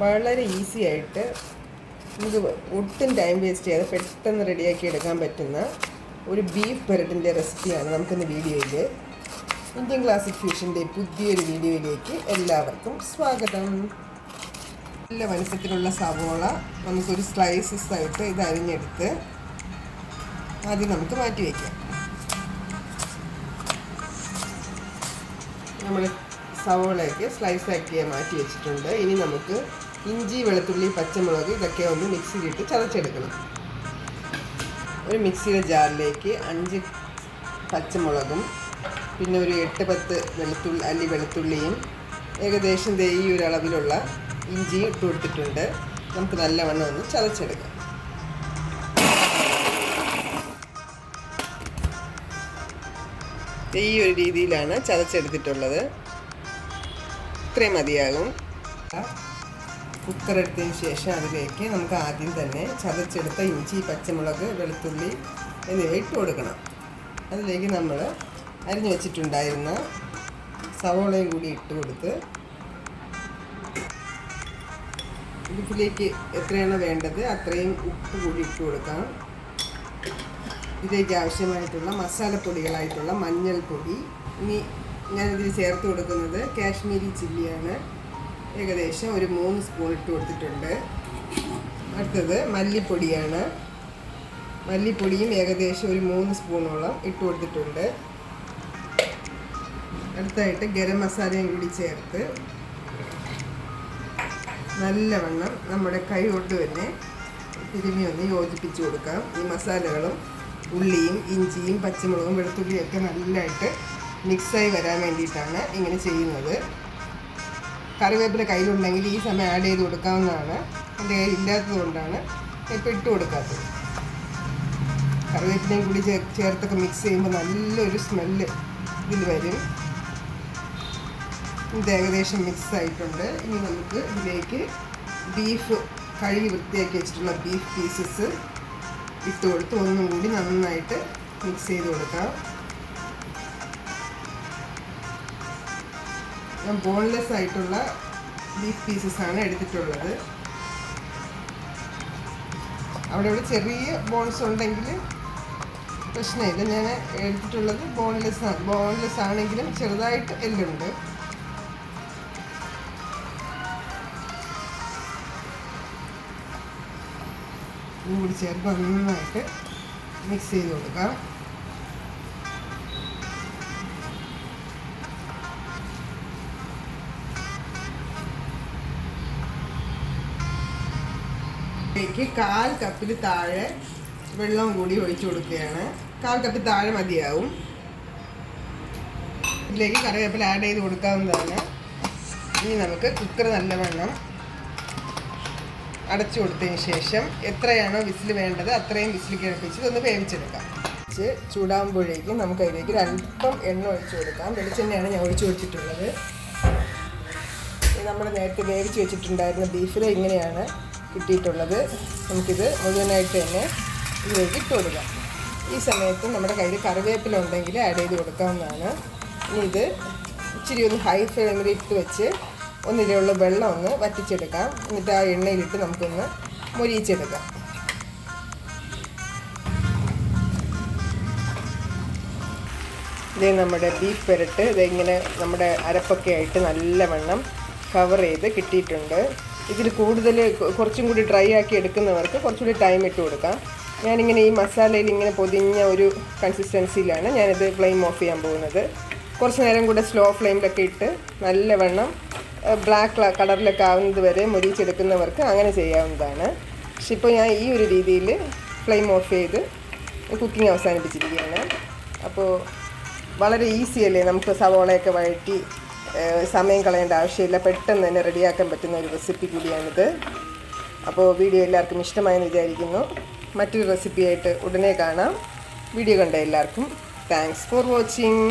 വളരെ ഈസി ആയിട്ട് നമുക്ക് ഒട്ടും ടൈം വേസ്റ്റ് ചെയ്യാതെ പെട്ടെന്ന് റെഡിയാക്കി എടുക്കാൻ പറ്റുന്ന ഒരു ബീഫ് പെരട്ടിന്റെ റെസിപ്പിയാണ് നമുക്കിന്ന് വീഡിയോയിൽ. ഇന്ത്യൻ ക്ലാസിക് ഫ്യൂഷന്റെ പുതിയൊരു വീഡിയോയിലേക്ക് എല്ലാവർക്കും സ്വാഗതം. നല്ല വലുപ്പത്തിലുള്ള സവോള നമുക്കൊരു സ്ലൈസസ് ആയിട്ട് ഇത് അരിഞ്ഞെടുത്ത് ആദ്യം നമുക്ക് മാറ്റി വയ്ക്കാം നമ്മൾ സവോളയൊക്കെ സ്ലൈസ് ആക്കി മാറ്റി വെച്ചിട്ടുണ്ട്. ഇനി നമുക്ക് ഇഞ്ചി വെളുത്തുള്ളി പച്ചമുളക് ഇതൊക്കെ ഒന്ന് മിക്സിയിലിട്ട് ചതച്ചെടുക്കണം. ഒരു മിക്സിയുടെ ജാറിലേക്ക് അഞ്ച് പച്ചമുളകും പിന്നെ ഒരു എട്ട് പത്ത് വെളുത്തുള്ളി അല്ലി വെളുത്തുള്ളിയും ഏകദേശം ദേ ഈ ഒരു അളവിലുള്ള ഇഞ്ചിയും ഇട്ട് കൊടുത്തിട്ടുണ്ട്. നമുക്ക് നല്ലവണ്ണം ഒന്ന് ചതച്ചെടുക്കാം. ഈ ഒരു രീതിയിലാണ് ചതച്ചെടുത്തിട്ടുള്ളത്. ഇത്രയും മതിയാകും. കുക്കറെടുത്തതിന് ശേഷം അതിലേക്ക് നമുക്ക് ആദ്യം തന്നെ ചതച്ചെടുത്ത ഇഞ്ചി പച്ചമുളക് വെളുത്തുള്ളി എന്നിവ ഇട്ട് കൊടുക്കണം. അതിലേക്ക് നമ്മൾ അരിഞ്ഞു വെച്ചിട്ടുണ്ടായിരുന്ന സവോളയും കൂടി ഇട്ട് കൊടുത്ത് ഇതിലേക്ക് എത്രയാണ് വേണ്ടത് അത്രയും ഉപ്പ് കൂടി ഇട്ട് കൊടുക്കാം. ഇതിലേക്ക് ആവശ്യമായിട്ടുള്ള മസാലപ്പൊടികളായിട്ടുള്ള മഞ്ഞൾപ്പൊടി ഇനി ഞാനിതിൽ ചേർത്ത് കൊടുക്കുന്നത് കാശ്മീരി ചില്ലിയാണ്. ഏകദേശം ഒരു മൂന്ന് സ്പൂൺ ഇട്ട് കൊടുത്തിട്ടുണ്ട്. അടുത്തത് മല്ലിപ്പൊടിയാണ്. മല്ലിപ്പൊടിയും ഏകദേശം ഒരു മൂന്ന് സ്പൂണോളം ഇട്ട് കൊടുത്തിട്ടുണ്ട്. അടുത്തായിട്ട് ഗരം മസാലയും കൂടി ചേർത്ത് നല്ലവണ്ണം നമ്മുടെ കൈ കൊണ്ട് തന്നെ തിരുമ്മി ഒന്ന് യോജിപ്പിച്ച് കൊടുക്കാം. ഈ മസാലകളും ഉള്ളിയും ഇഞ്ചിയും പച്ചമുളകും വെളുത്തുള്ളിയും ഒക്കെ നല്ലതായിട്ട് മിക്സായി വരാൻ വേണ്ടിയിട്ടാണ് ഇങ്ങനെ ചെയ്യുന്നത്. കറിവേപ്പില കയ്യിലുണ്ടെങ്കിൽ ഈ സമയം ആഡ് ചെയ്ത് കൊടുക്കാവുന്നതാണ്. എന്റെ കയ്യിൽ ഇല്ലാത്തത് കൊണ്ടാണ് ഇപ്പോൾ ഇട്ട് കൊടുക്കാത്തത്. കറിവേപ്പിലയും കൂടി ചേർത്തൊക്കെ മിക്സ് ചെയ്യുമ്പോൾ നല്ലൊരു സ്മെല്ല് ഇതിൽ വരും. ഇത് ഏകദേശം മിക്സ് ആയിട്ടുണ്ട്. ഇനി നമുക്ക് ഇതിലേക്ക് ബീഫ് കഴുകി വൃത്തിയാക്കി വെച്ചിട്ടുള്ള ബീഫ് പീസസ് ഇട്ട് കൊടുത്ത് ഒന്നും കൂടി നന്നായിട്ട് മിക്സ് ചെയ്ത് കൊടുക്കാം. ബോൺലെസ് ആയിട്ടുള്ള ബീഫ് പീസസ് ആണ് എടുത്തിട്ടുള്ളത്. അവിടെ ഇവിടെ ചെറിയ ബോൺസ് ഉണ്ടെങ്കിൽ പ്രശ്നമില്ല. ഞാൻ എടുത്തിട്ടുള്ളത് ബോൺലെസ് ആണ് ബോൺലെസ് ആണെങ്കിലും ചെറുതായിട്ട് എല്ലുണ്ട്. കൂടി ചേർത്ത് നന്നായിട്ട് മിക്സ് ചെയ്ത് കൊടുക്കാം. ഇതിലേക്ക് കാൽ കപ്പിൽ താഴെ വെള്ളം കൂടി ഒഴിച്ചു കൊടുക്കുകയാണ്. കാൽ കപ്പിൽ താഴെ മതിയാവും. ഇതിലേക്ക് കറിവേപ്പില ആഡ് ചെയ്ത് കൊടുക്കാവുന്നതാണ്. ഇനി നമുക്ക് കുക്കർ നല്ല വെള്ളം അടച്ചു കൊടുത്തതിന് ശേഷം എത്രയാണോ വിസിൽ വേണ്ടത് അത്രയും വിസിൽ കിഴപ്പിച്ച് ഇതൊന്ന് വേവിച്ചെടുക്കാം. വെച്ച് ചൂടാകുമ്പോഴേക്കും നമുക്ക് അതിലേക്ക് അല്പം എണ്ണ ഒഴിച്ചു കൊടുക്കാം. വെളിച്ചെണ്ണയാണ് ഞാൻ ഒഴിച്ചു കൊടുത്തിട്ടുള്ളത്. നമ്മൾ നേരത്തെ വേവിച്ച് വെച്ചിട്ടുണ്ടായിരുന്ന ബീഫിൽ ഇങ്ങനെയാണ് കിട്ടിയിട്ടുള്ളത്. നമുക്കിത് മുഴുവനായിട്ട് തന്നെ ഇതിലേക്ക് ഇട്ട് കൊടുക്കാം. ഈ സമയത്ത് നമ്മുടെ കയ്യിൽ കറിവേപ്പില ഉണ്ടെങ്കിൽ ആഡ് ചെയ്ത് കൊടുക്കാവുന്നതാണ്. ഇനി ഇത് ഇച്ചിരി ഒന്ന് ഹൈ ഫ്ലെയിമിൽ ഇട്ട് വെച്ച് ഒന്നിലുള്ള വെള്ളം ഒന്ന് വറ്റിച്ചെടുക്കാം. എന്നിട്ട് ആ എണ്ണയിലിട്ട് നമുക്കൊന്ന് മുരിയിച്ചെടുക്കാം. ഇത് നമ്മുടെ ബീഫ് പെരട്ട്. ഇതിങ്ങനെ നമ്മുടെ അരപ്പൊക്കെ ആയിട്ട് നല്ലവണ്ണം കവർ ചെയ്ത് കിട്ടിയിട്ടുണ്ട്. ഇതിൽ കൂടുതൽ കുറച്ചും കൂടി ഡ്രൈ ആക്കി എടുക്കുന്നവർക്ക് കുറച്ചുകൂടി ടൈം ഇട്ട് കൊടുക്കാം. ഞാനിങ്ങനെ ഈ മസാലയിൽ ഇങ്ങനെ പൊതിഞ്ഞ ഒരു കൺസിസ്റ്റൻസിയിലാണ് ഞാനിത് ഫ്ലെയിം ഓഫ് ചെയ്യാൻ പോകുന്നത്. കുറച്ച് നേരം കൂടെ സ്ലോ ഫ്ലെയിമിലൊക്കെ ഇട്ട് നല്ലവണ്ണം ബ്ലാക്ക് കളറിലൊക്കെ ആവുന്നത് വരെ മുരിച്ചെടുക്കുന്നവർക്ക് അങ്ങനെ ചെയ്യാവുന്നതാണ്. പക്ഷെ ഇപ്പോൾ ഞാൻ ഈ ഒരു രീതിയിൽ ഫ്ലെയിം ഓഫ് ചെയ്ത് കുക്കിംഗ് അവസാനിപ്പിച്ചിരിക്കുകയാണ്. അപ്പോൾ വളരെ ഈസിയല്ലേ നമുക്ക് സവോളയൊക്കെ വഴറ്റി സമയം കളയേണ്ട ആവശ്യമില്ല. പെട്ടെന്ന് തന്നെ റെഡിയാക്കാൻ പറ്റുന്ന ഒരു റെസിപ്പി കൂടിയാണിത്. അപ്പോൾ വീഡിയോ എല്ലാവർക്കും ഇഷ്ടമായെന്ന് വിചാരിക്കുന്നു. മറ്റൊരു റെസിപ്പിയായിട്ട് ഉടനെ കാണാം. വീഡിയോ കണ്ട എല്ലാവർക്കും താങ്ക്സ് ഫോർ വാച്ചിങ്